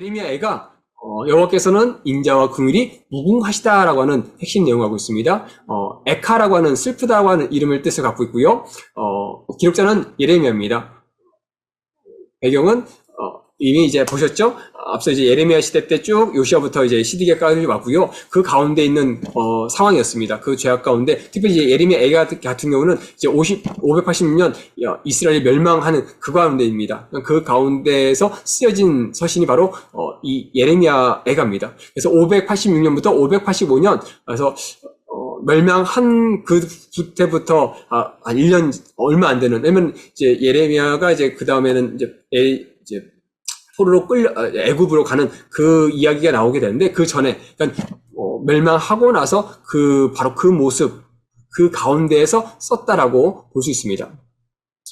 예레미야 애가 어, 여호와께서는 인자와 긍휼이 무궁하시다라고 하는 핵심 내용을 하고 있습니다. 어, 에카라고 하는 슬프다고 하는 이름을 뜻을 갖고 있고요. 어, 기록자는 예레미야입니다. 배경은 어, 이미 이제 보셨죠? 앞서 이제 예레미야 시대 때 쭉 요시아부터 이제 시디게까지 왔고요. 그 가운데 있는 어, 상황이었습니다. 그 죄악 가운데 특별히 이제 예레미야 애가 같은 경우는 이제 50 586년 이스라엘이 멸망하는 그 가운데입니다. 그 가운데에서 쓰여진 서신이 바로 어, 이 예레미야 애가입니다. 그래서 586년부터 585년 그래서 어, 멸망한 그 때부터 아, 한 1년 얼마 안 되는 왜냐면 이제 예레미야가 이제 그 다음에는 이제 에, 이제 포로로 끌려 아, 애굽으로 가는 그 이야기가 나오게 되는데 그 전에 그러니까 어, 멸망하고 나서 그 바로 그 모습 그 가운데에서 썼다라고 볼 수 있습니다.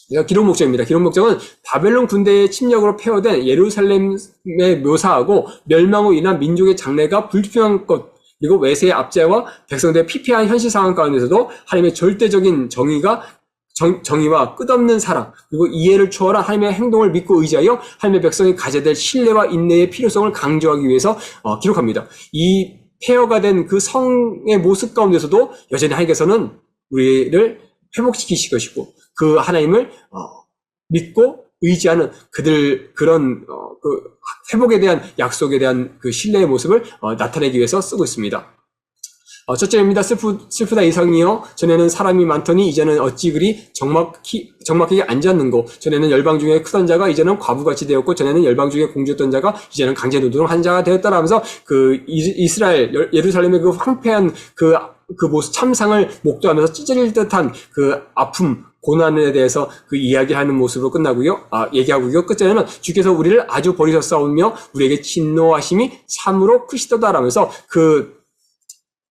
그러니까 기록 목적입니다. 기록 목적은 바벨론 군대의 침략으로 폐허된 예루살렘에 묘사하고 멸망 후 인한 민족의 장래가 불투명한 것 그리고 외세의 압제와 백성들의 피폐한 현실 상황 가운데서도 하나님의 절대적인 정의가 정, 정의와 끝없는 사랑 그리고 이해를 초월한 하나님의 행동을 믿고 의지하여 하나님의 백성이 가져야 될 신뢰와 인내의 필요성을 강조하기 위해서 어, 기록합니다. 이 폐허가 된 그 성의 모습 가운데서도 여전히 하나님께서는 우리를 회복시키실 것이고 그 하나님을 어, 믿고 의지하는 그들 그런 어, 그 회복에 대한 약속에 대한 그 신뢰의 모습을 어, 나타내기 위해서 쓰고 있습니다. 어, 첫째입니다. 슬프, 슬프다 이상이요. 전에는 사람이 많더니 이제는 어찌 그리 정막히, 정막하게 앉았는고. 전에는 열방 중에 크던 자가 이제는 과부같이 되었고, 전에는 열방 중에 공주였던 자가 이제는 강제 노동을 한 자가 되었다라면서 그 이스라엘, 예루살렘의 그 황폐한 그, 그 모습, 참상을 목도하면서 찢어질 듯한 그 아픔, 고난에 대해서 그 이야기하는 모습으로 끝나고요. 아, 얘기하고요. 끝자에는 주께서 우리를 아주 버리셨사오며 우리에게 진노하심이 참으로 크시도다라면서 그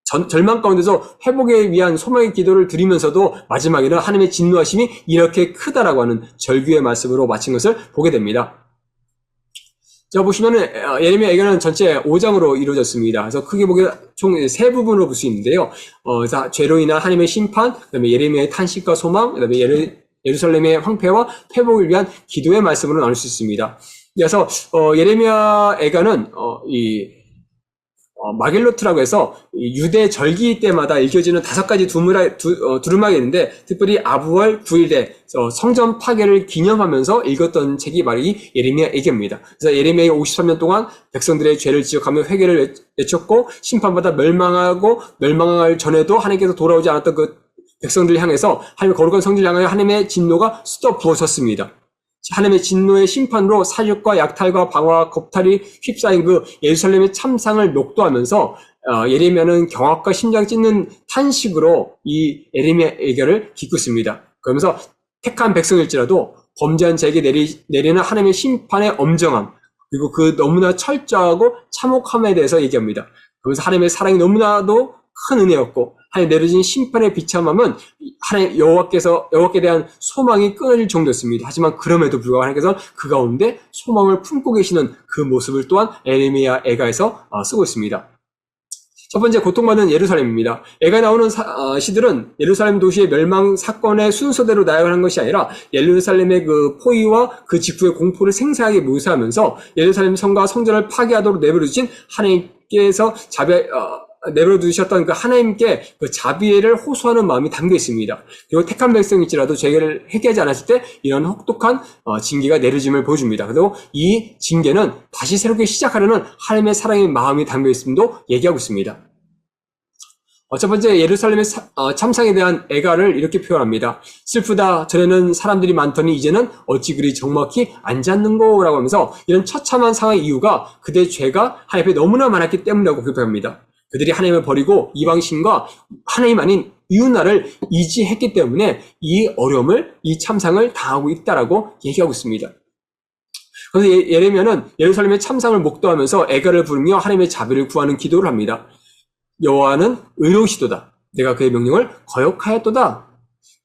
전, 절망 가운데서 회복에 위한 소망의 기도를 드리면서도 마지막에는 하나님의 진노하심이 이렇게 크다라고 하는 절규의 말씀으로 마친 것을 보게 됩니다. 자, 보시면은, 어, 예레미야 예견은 전체 5장으로 이루어졌습니다. 그래서 크게 보게 총 세 부분으로 볼 수 있는데요. 어, 자, 죄로 인한 하나님의 심판, 그 다음에 예레미야의 탄식과 소망, 그 다음에 예루, 예루살렘의 황폐와 회복을 위한 기도의 말씀으로 나눌 수 있습니다. 그래서, 어, 예레미야 예견은, 어, 이, 어, 마겔로트라고 해서 유대 절기 때마다 읽혀지는 다섯 가지 두루마, 두, 어, 두루마기 있는데 특별히 아부월 9일에 어, 성전 파괴를 기념하면서 읽었던 책이 바로 이 예레미야 애기입니다. 그래서 예레미야 53년 동안 백성들의 죄를 지적하며 회개를 외쳤고 심판받아 멸망하고 멸망할 전에도 하나님께서 돌아오지 않았던 그 백성들을 향해서 하나님의 거룩한 성전을 향하여 하나님의 진노가 쏟아 부어졌습니다. 하나님의 진노의 심판으로 사육과 약탈과 방화와 겁탈이 휩싸인 그 예루살렘의 참상을 목도하면서 어, 예레미야는 경악과 심장 찢는 탄식으로 이 예레미야 애결을 깃고 있습니다. 그러면서 택한 백성일지라도 범죄한 자에게 내리, 내리는 하나님의 심판의 엄정함 그리고 그 너무나 철저하고 참혹함에 대해서 얘기합니다. 그러면서 하나님의 사랑이 너무나도 큰 은혜였고 하나님 내려진 심판의 비참함은 하나님 여호와께서 여호와께 대한 소망이 끊어질 정도였습니다. 하지만 그럼에도 불구하고 하나님께서 그 가운데 소망을 품고 계시는 그 모습을 또한 에레미야 애가에서 어, 쓰고 있습니다. 첫 번째 고통받는 예루살렘입니다. 애가 나오는 사, 어, 시들은 예루살렘 도시의 멸망 사건의 순서대로 나열하는 것이 아니라 예루살렘의 그 포위와 그 직후의 공포를 생생하게 묘사하면서 예루살렘 성과 성전을 파괴하도록 내버려 주신 하나님께서 자비 어, 내버려 두셨던 그 하나님께 그 자비를 호소하는 마음이 담겨 있습니다. 그리고 택한 백성일지라도 죄를 회개하지 않았을 때 이런 혹독한 어, 징계가 내려짐을 보여줍니다. 그리고 이 징계는 다시 새롭게 시작하려는 하나님의 사랑의 마음이 담겨 있음도 얘기하고 있습니다. 어, 첫 번째 예루살렘의 사, 어, 참상에 대한 애가를 이렇게 표현합니다. 슬프다. 전에는 사람들이 많더니 이제는 어찌 그리 정막히 앉았는고라고 하면서 이런 처참한 상황의 이유가 그들의 죄가 하나님 앞에 너무나 많았기 때문이라고 표현합니다. 그들이 하나님을 버리고 이방신과 하나님 아닌 이웃나를 이지했기 때문에 이 어려움을, 이 참상을 당하고 있다라고 얘기하고 있습니다. 그래서 예, 예레미야는 예루살렘의 참상을 목도하면서 애가를 부르며 하나님의 자비를 구하는 기도를 합니다. 여호와는 의로우시도다. 내가 그의 명령을 거역하였도다.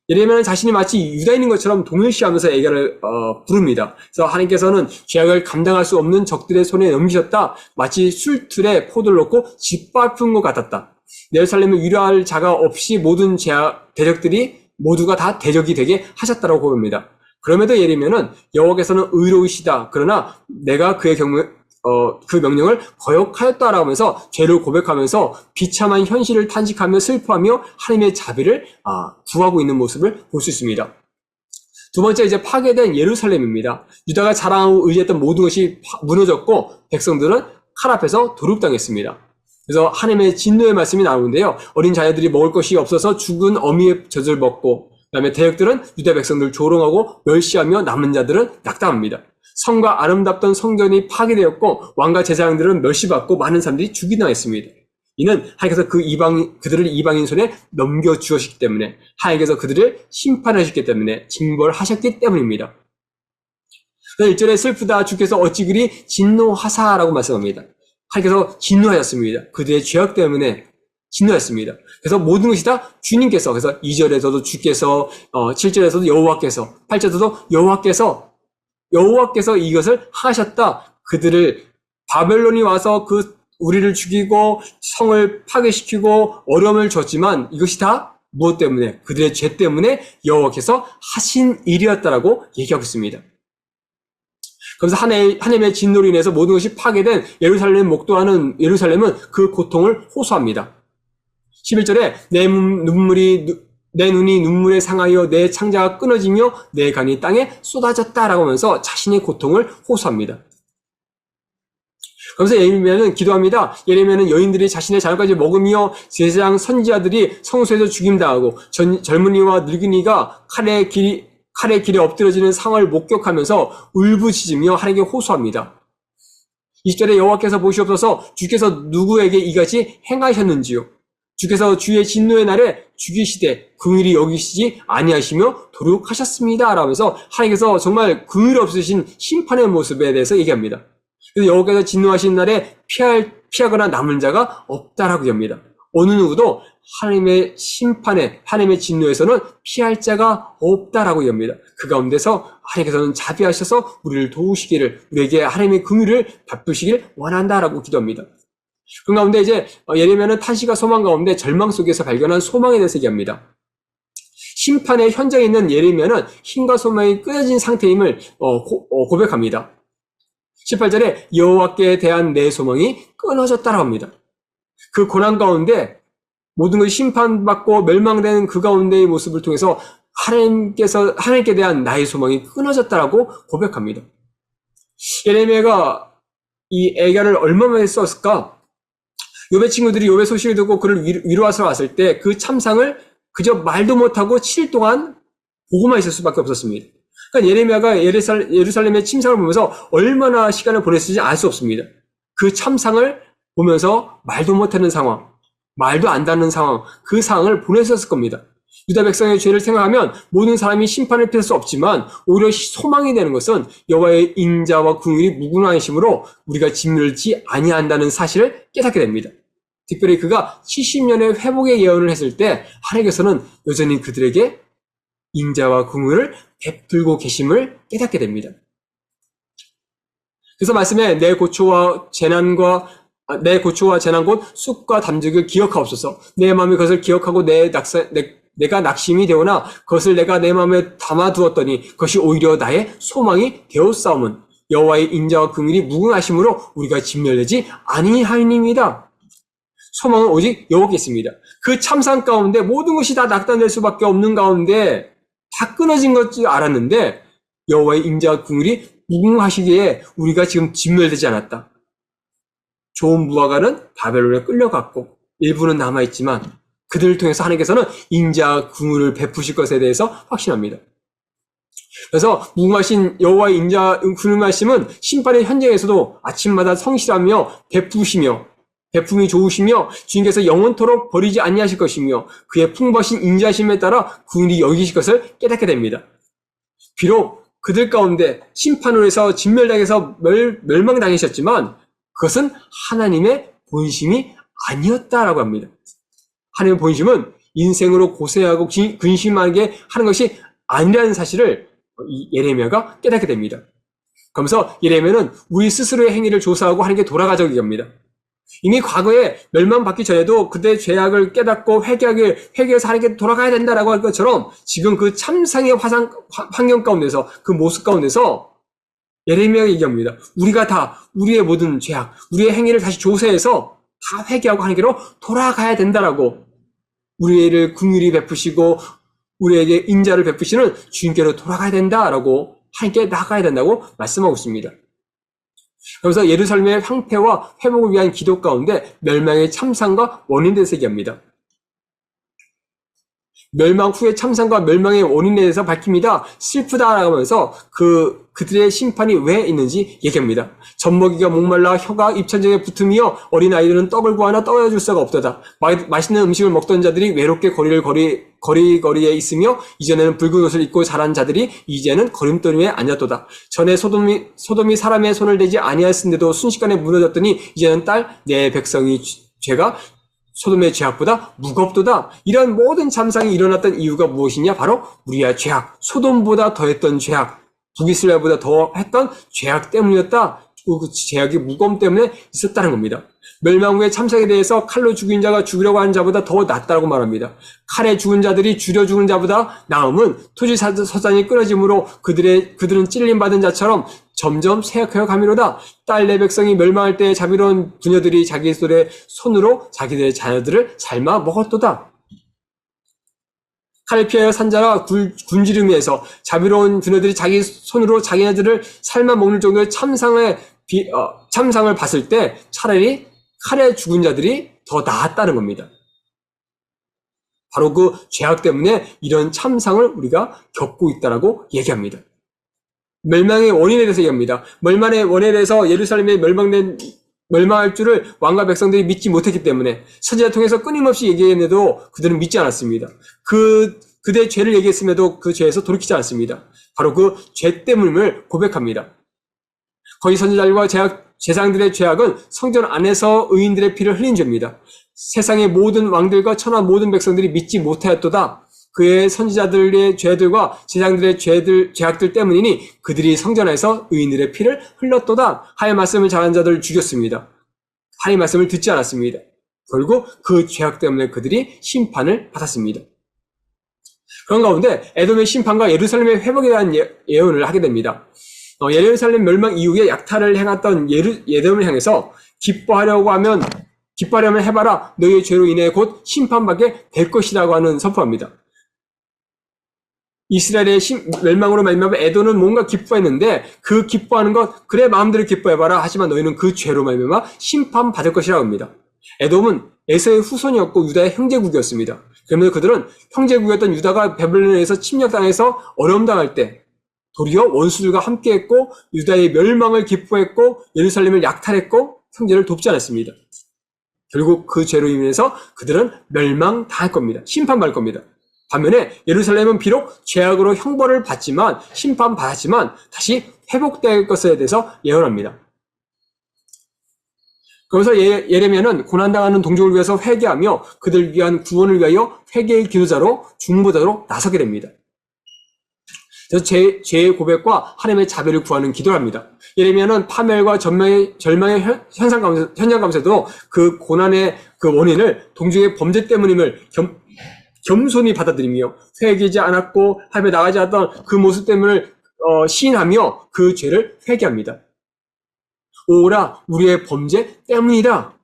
예레미야는 자신이 마치 유다인인 것처럼 동일시하면서 얘기를 어, 부릅니다. 그래서 하나님께서는 죄악을 감당할 수 없는 적들의 손에 넘기셨다. 마치 술틀에 포도를 넣고 짓밟은 것 같았다. 예루살렘을 위로할 자가 없이 모든 죄악, 대적들이 모두가 다 대적이 되게 하셨다고 보입니다. 그럼에도 예레미야는 여호와께서는 의로우시다. 그러나 내가 그의 경우 어, 그 명령을 거역하였다라고 하면서 죄를 고백하면서 비참한 현실을 탄식하며 슬퍼하며 하나님의 자비를 아, 구하고 있는 모습을 볼 수 있습니다. 두 번째 이제 파괴된 예루살렘입니다. 유다가 자랑하고 의지했던 모든 것이 파- 무너졌고 백성들은 칼 앞에서 도륙당했습니다. 그래서 하나님의 진노의 말씀이 나오는데요. 어린 자녀들이 먹을 것이 없어서 죽은 어미의 젖을 먹고 그다음에 대역들은 유다 백성들 조롱하고 멸시하며 남은 자들은 낙담합니다. 성과 아름답던 성전이 파괴되었고 왕과 제사장들은 멸시받고 많은 사람들이 죽이당했습니다. 이는 하나님께서 그 이방 그들을 이방인 손에 넘겨 주었기 때문에 하나님께서 그들을 심판하셨기 때문에 징벌하셨기 때문입니다. 1절에 슬프다 주께서 어찌 그리 진노하사라고 말씀합니다. 하나님께서 진노하였습니다. 그들의 죄악 때문에 진노했습니다. 그래서 모든 것이 다 주님께서 그래서 2절에서도 주께서 어, 7절에서도 여호와께서 8절에서도 여호와께서 여호와께서 이것을 하셨다. 그들을 바벨론이 와서 그 우리를 죽이고 성을 파괴시키고 어려움을 줬지만 이것이 다 무엇 때문에 그들의 죄 때문에 여호와께서 하신 일이었다라고 얘기하고 있습니다. 그래서 하나님의, 진노로 인해서 모든 것이 파괴된 예루살렘 목도하는 예루살렘은 그 고통을 호소합니다. 11절에 내 눈- 눈물이 누- 내 눈이 눈물에 상하여 내 창자가 끊어지며 내 간이 땅에 쏟아졌다라고 하면서 자신의 고통을 호소합니다. 그러면서 예레미야는 기도합니다. 예레미야는 여인들이 자신의 자녀까지 먹으며 제사장 선지자들이 성소에서 죽임당하고 전- 젊은이와 늙은이가 칼의 길, 칼의 길에 엎드려지는 상을 목격하면서 울부짖으며 하나님께 호소합니다. 20절에 여호와께서 보시옵소서 주께서 누구에게 이같이 행하셨는지요. 주께서 주의 진노의 날에 죽이시되 긍휼히 여기시지 아니하시며 도륙하셨습니다. 라면서 하나님께서 정말 긍휼 없으신 심판의 모습에 대해서 얘기합니다. 그래서 여호와께서 진노하신 날에 피할 피하거나 남은 자가 없다라고 합니다. 어느 누구도 하나님의 심판에 하나님의 진노에서는 피할 자가 없다라고 합니다. 그 가운데서 하나님께서는 자비하셔서 우리를 도우시기를 우리에게 하나님의 긍휼을 베푸시길 원한다라고 기도합니다. 그 가운데 이제 예레미야는 탄식과 소망 가운데 절망 속에서 발견한 소망에 대해서 얘기합니다. 심판의 현장에 있는 예레미야는 힘과 소망이 끊어진 상태임을 어, 고, 어, 백합니다 18절에 여호와께 대한 내 소망이 끊어졌다고 합니다. 그 고난 가운데 모든 것이 심판받고 멸망되는 그 가운데의 모습을 통해서 하나님께서 하나님께 대한 나의 소망이 끊어졌다라고 고백합니다. 예레미야가 이 애가를 얼마만에 썼을까? 요배 친구들이 요배 소식을 듣고 그를 위로- 위로하러 왔을 때 그 참상을 그저 말도 못하고 7일 동안 보고만 있을 수밖에 없었습니다. 그러니까 예레미야가 예루살- 예루살렘의 침상을 보면서 얼마나 시간을 보냈을지 알 수 없습니다. 그 참상을 보면서 말도 못하는 상황, 말도 안 닿는 상황, 그 상황을 보냈었을 겁니다. 유다 백성의 죄를 생각하면 모든 사람이 심판을 피할 수 없지만 오히려 소망이 되는 것은 여호와의 인자와 궁율이 무궁하심으로 우리가 짓물지 아니한다는 사실을 깨닫게 됩니다. 그가 70년의 회복의 예언을 했을 때 하나님께서는 여전히 그들에게 인자와 궁율을 베풀고 계심을 깨닫게 됩니다. 그래서 말씀에 내 고초와 재난과 아, 내 고초와 재난 곧 쑥과 담즙을 기억하옵소서. 내 마음이 그것을 기억하고 내 낙사, 내, 내가 낙심이 되오나 그것을 내가 내 마음에 담아두었더니 그것이 오히려 나의 소망이 되었사움은 여호와의 인자와 긍휼이 무궁하심으로 우리가 진멸되지 아니하니입니다. 소망은 오직 여호와께 있습니다. 그 참상 가운데 모든 것이 다 낙단될 수밖에 없는 가운데 다 끊어진 것줄 알았는데 여호와의 인자와 긍휼이 무궁하시기에 우리가 지금 진멸되지 않았다. 좋은 무화과는 바벨론에 끌려갔고 일부는 남아있지만 그들을 통해서 하나님께서는 인자 궁을 베푸실 것에 대해서 확신합니다. 그래서 무궁하신 여호와의 인자 궁을 말씀은 심판의 현장에서도 아침마다 성실하며 베푸시며 베품이 좋으시며 주님께서 영원토록 버리지 아니하실 것이며 그의 풍부하신 인자심에 따라 궁이 여기실 것을 깨닫게 됩니다. 비록 그들 가운데 심판으로 해서 진멸당해서 멸, 멸망당하셨지만 그것은 하나님의 본심이 아니었다라고 합니다. 하나님의 본심은 인생으로 고생하고 기- 근심하게 하는 것이 아니라는 사실을 이 예레미야가 깨닫게 됩니다. 그러면서 예레미야는 우리 스스로의 행위를 조사하고 하나님께 돌아가자고 얘기합니다. 이미 과거에 멸망받기 전에도 그때 죄악을 깨닫고 회개하길 회개해서 하나님께 돌아가야 된다라고 할 것처럼 지금 그 참상의 화상 화- 환경 가운데서 그 모습 가운데서 예레미야가 얘기합니다. 우리가 다 우리의 모든 죄악, 우리의 행위를 다시 조사해서 다 회개하고 하나님께로 돌아가야 된다라고 우리를 긍휼히 베푸시고 우리에게 인자를 베푸시는 주님께로 돌아가야 된다라고 하나님께 나가야 된다고 말씀하고 있습니다. 그래서 예루살렘의 황폐와 회복을 위한 기도 가운데 멸망의 참상과 대해서 얘기합니다. 멸망 후의 참상과 멸망의 원인에 대해서 밝힙니다. 슬프다라고 하면서 그, 그들의 심판이 왜 있는지 얘기합니다. 젖먹이가 목말라 혀가 입천장에 붙으며 어린 아이들은 떡을 구하나 떠어줄 수가 없도다. 마, 맛있는 음식을 먹던 자들이 외롭게 거리를 거리, 거리거리에 있으며 이전에는 붉은 옷을 입고 자란 자들이 이제는 걸음돌 위에 앉았도다. 전에 소돔이, 소돔이 사람의 손을 대지 아니하였는데도 순식간에 무너졌더니 이제는 딸 내 백성이 죄가 소돔의 죄악보다 무겁도다. 이런 모든 참상이 일어났던 이유가 무엇이냐? 바로 우리의 죄악, 소돔보다 더했던 죄악, 북이스라엘보다 더했던 죄악 때문이었다. 그 죄악의 무거움 때문에 있었다는 겁니다. 멸망 후의 참상에 대해서 칼로 죽인 자가 죽으려고 하는 자보다 더 낫다고 말합니다. 칼에 죽은 자들이 줄여 죽은 자보다 나음은 토지 서산이 끊어짐으로 그들의 그들은 찔림 받은 자처럼 점점 쇠약하여 가미로다. 딸내 백성이 멸망할 때 자비로운 부녀들이 자기들의 손으로 자기들의 자녀들을 삶아 먹었도다. 칼을 피하여 산자라 굶주림에서 자비로운 부녀들이 자기 손으로 자기네들을 삶아 먹는 정도의 참상을 비, 어, 참상을 봤을 때 차라리 칼에 죽은 자들이 더 나았다는 겁니다. 바로 그 죄악 때문에 이런 참상을 우리가 겪고 있다라고 얘기합니다. 멸망의 원인에 대해서 얘기합니다. 멸망의 원인에 대해서 예루살렘에 멸망된 멸망할 줄을 왕과 백성들이 믿지 못했기 때문에 선지자 통해서 끊임없이 얘기했는데도 그들은 믿지 않았습니다. 그 그대의 죄를 얘기했음에도 그 죄에서 돌이키지 않습니다. 바로 그 죄 때문을 고백합니다. 거기 선지자들과 제약, 제상들의 죄악은 성전 안에서 의인들의 피를 흘린 죄입니다. 세상의 모든 왕들과 천하 모든 백성들이 믿지 못하였도다. 그의 선지자들의 죄들과 제장들의 죄들, 죄악들 때문이니 그들이 성전에서 의인들의 피를 흘렀도다. 하의 말씀을 잘한 자들을 죽였습니다. 하의 말씀을 듣지 않았습니다. 결국 그 죄악 때문에 그들이 심판을 받았습니다. 그런 가운데 에돔의 심판과 예루살렘의 회복에 대한 예, 예언을 하게 됩니다. 어, 예루살렘 멸망 이후에 약탈을 행했던 예루, 예돔을 향해서 기뻐하려고 하면 기뻐하려면 해봐라 너희의 죄로 인해 곧 심판받게 될 것이라고 하는 선포합니다. 이스라엘의 심, 멸망으로 말미암아 에도는 뭔가 기뻐했는데 그 기뻐하는 것 그래 마음대로 기뻐해봐라 하지만 너희는 그 죄로 말미암아 심판 받을 것이라고 합니다. 에돔은 에서의 후손이었고 유다의 형제국이었습니다. 그러면서 그들은 형제국이었던 유다가 베블론에서 침략당해서 어려움 당할 때 도리어 원수들과 함께했고 유다의 멸망을 기뻐했고 예루살렘을 약탈했고 형제를 돕지 않았습니다. 결국 그 죄로 인해서 그들은 멸망 당할 겁니다. 심판받을 겁니다. 반면에 예루살렘은 비록 죄악으로 형벌을 받지만 심판받았지만 다시 회복될 것에 대해서 예언합니다. 그래서 예, 예레미야는 고난당하는 동족을 위해서 회개하며 그들 위한 구원을 위하여 회개의 기도자로 중보자로 나서게 됩니다. 그래서 제, 죄의 고백과 하나님의 자비를 구하는 기도를 합니다. 예레미야는 파멸과 전망의, 절망의 현상 가운데, 현장 가운데도 그 고난의 그 원인을 동족의 범죄 때문임을 겸, 겸손히 받아들이며 회개하지 않았고 하며 나가지 않았던 그 모습 때문에 어, 시인하며 그 죄를 회개합니다. 오라 우리의 범죄 때문이다.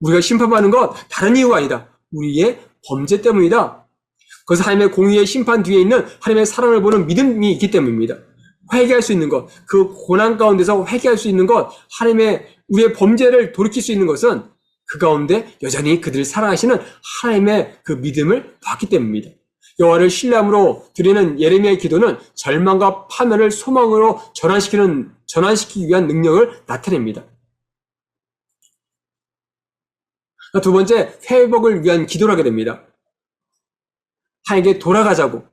우리가 심판받는 것 다른 이유가 아니다. 우리의 범죄 때문이다. 그것은 하나님의 공의의 심판 뒤에 있는 하나님의 사랑을 보는 믿음이 있기 때문입니다. 회개할 수 있는 것, 그 고난 가운데서 회개할 수 있는 것, 하나님의 우리의 범죄를 돌이킬 수 있는 것은 그 가운데 여전히 그들을 사랑하시는 하나님의 그 믿음을 봤기 때문입니다. 여호와를 신뢰함으로 드리는 예레미야의 기도는 절망과 파멸을 소망으로 전환시키는 전환시키기 위한 능력을 나타냅니다. 두 번째, 회복을 위한 기도를 하게 됩니다. 하에게 돌아가자고.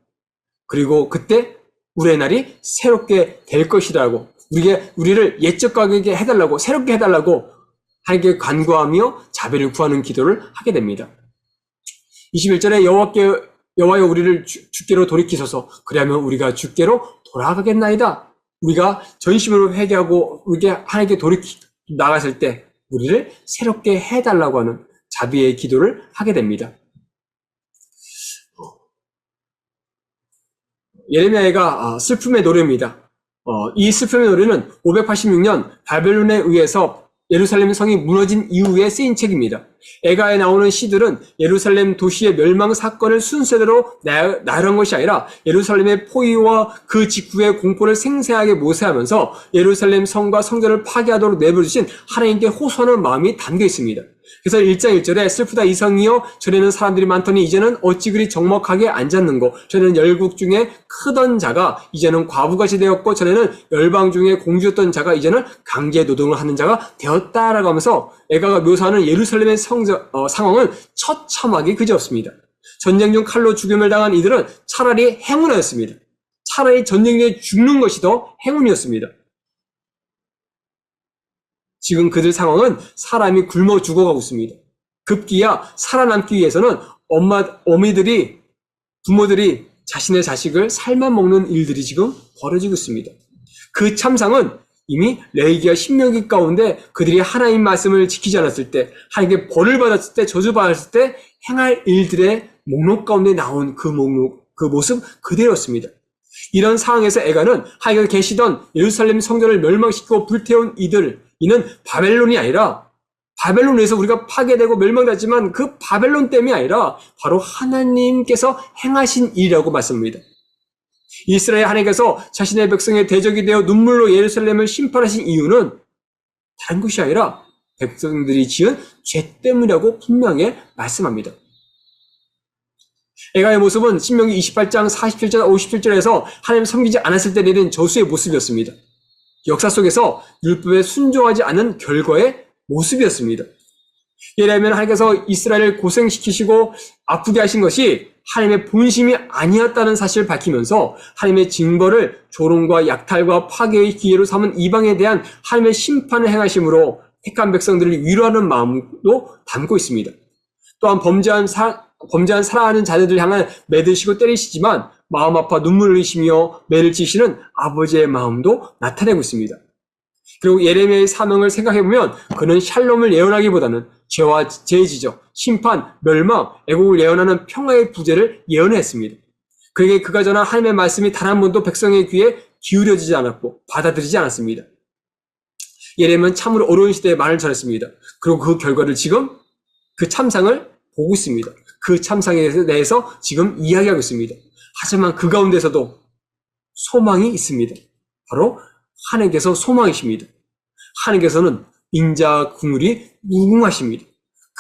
그리고 그때 우리의 날이 새롭게 될 것이라고. 우리게, 우리를 옛적 가게 해달라고, 새롭게 해달라고 하나님께 간구하며 자비를 구하는 기도를 하게 됩니다. 21절에 여호와께 여호와여 우리를 주, 주께로 돌이키소서 그리하면 우리가 주께로 돌아가겠나이다. 우리가 전심으로 회개하고 우리게 하나님께 돌이키 나갔을 때 우리를 새롭게 해달라고 하는 자비의 기도를 하게 됩니다. 예레미야가 아, 슬픔의 노래입니다. 어, 이 슬픔의 노래는 586년 바벨론에 의해서 예루살렘 성이 무너진 이후에 쓰인 책입니다. 에가에 나오는 시들은 예루살렘 도시의 멸망 사건을 순서대로 나- 나열한 것이 아니라 예루살렘의 포위와 그 직후의 공포를 생생하게 모세하면서 예루살렘 성과 성전을 파괴하도록 내버려주신 하나님께 호소하는 마음이 담겨 있습니다. 그래서 1장 1절에 슬프다 이성이여 전에는 사람들이 많더니 이제는 어찌 그리 적먹하게 앉았는고 전에는 열국 중에 크던 자가 이제는 과부같이 되었고 전에는 열방 중에 공주였던 자가 이제는 강제 노동을 하는 자가 되었다라고 하면서 에가가 묘사하는 예루살렘의 성저, 어, 상황은 처참하게 그지없습니다. 전쟁 중 칼로 죽임을 당한 이들은 차라리 행운이었습니다. 차라리 전쟁 중에 죽는 것이 더 행운이었습니다. 지금 그들 상황은 사람이 굶어 죽어가고 있습니다. 급기야 살아남기 위해서는 엄마, 어미들이, 부모들이 자신의 자식을 삶아 먹는 일들이 지금 벌어지고 있습니다. 그 참상은 이미 레이기와 신명기 가운데 그들이 하나님 말씀을 지키지 않았을 때, 하나님께 벌을 받았을 때, 저주받았을 때 행할 일들의 목록 가운데 나온 그 목록, 그 모습 그대로였습니다. 이런 상황에서 에가는 하나님께서 계시던 예루살렘 성전을 멸망시키고 불태운 이들, 이는 바벨론이 아니라 바벨론에서 우리가 파괴되고 멸망됐지만 그 바벨론 때문이 아니라 바로 하나님께서 행하신 일이라고 말씀합니다. 이스라엘 하나님께서 자신의 백성의 대적이 되어 눈물로 예루살렘을 심판하신 이유는 다른 것이 아니라 백성들이 지은 죄 때문이라고 분명히 말씀합니다. 에가의 모습은 신명기 28장 47절 57절에서 하나님 섬기지 않았을 때 내린 저수의 모습이었습니다. 역사 속에서 율법에 순종하지 않은 결과의 모습이었습니다. 예레미야는 하나님께서 이스라엘을 고생시키시고 아프게 하신 것이 하나님의 본심이 아니었다는 사실을 밝히면서 하나님의 징벌을 조롱과 약탈과 파괴의 기회로 삼은 이방에 대한 하나님의 심판을 행하심으로 택한 백성들을 위로하는 마음도 담고 있습니다. 또한 범죄한 사, 범죄한 사랑하는 자녀들 향한 매드시고 때리시지만 마음 아파 눈물을 흘리시며 매를 치시는 아버지의 마음도 나타내고 있습니다. 그리고 예레미야의 사명을 생각해보면 그는 샬롬을 예언하기보다는 죄와 죄의 지적, 심판, 멸망, 애국을 예언하는 평화의 부재를 예언했습니다. 그에게 그가 전한 하나님의 말씀이 단 한 번도 백성의 귀에 기울여지지 않았고 받아들이지 않았습니다. 예레미야는 참으로 어려운 시대에 말을 전했습니다. 그리고 그 결과를 지금 그 참상을 보고 있습니다. 그 참상에 대해서 지금 이야기하고 있습니다. 하지만 그 가운데서도 소망이 있습니다. 바로 하나님께서 소망이십니다. 하나님께서는 인자 국물이 무궁하십니다.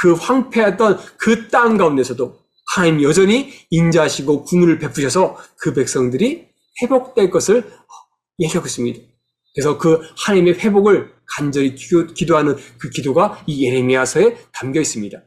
그 황폐했던 그 땅 가운데서도 하나님 여전히 인자하시고 국물을 베푸셔서 그 백성들이 회복될 것을 있습니다. 그래서 그 하나님의 회복을 간절히 기도, 기도하는 그 기도가 이 예레미야서에 담겨 있습니다.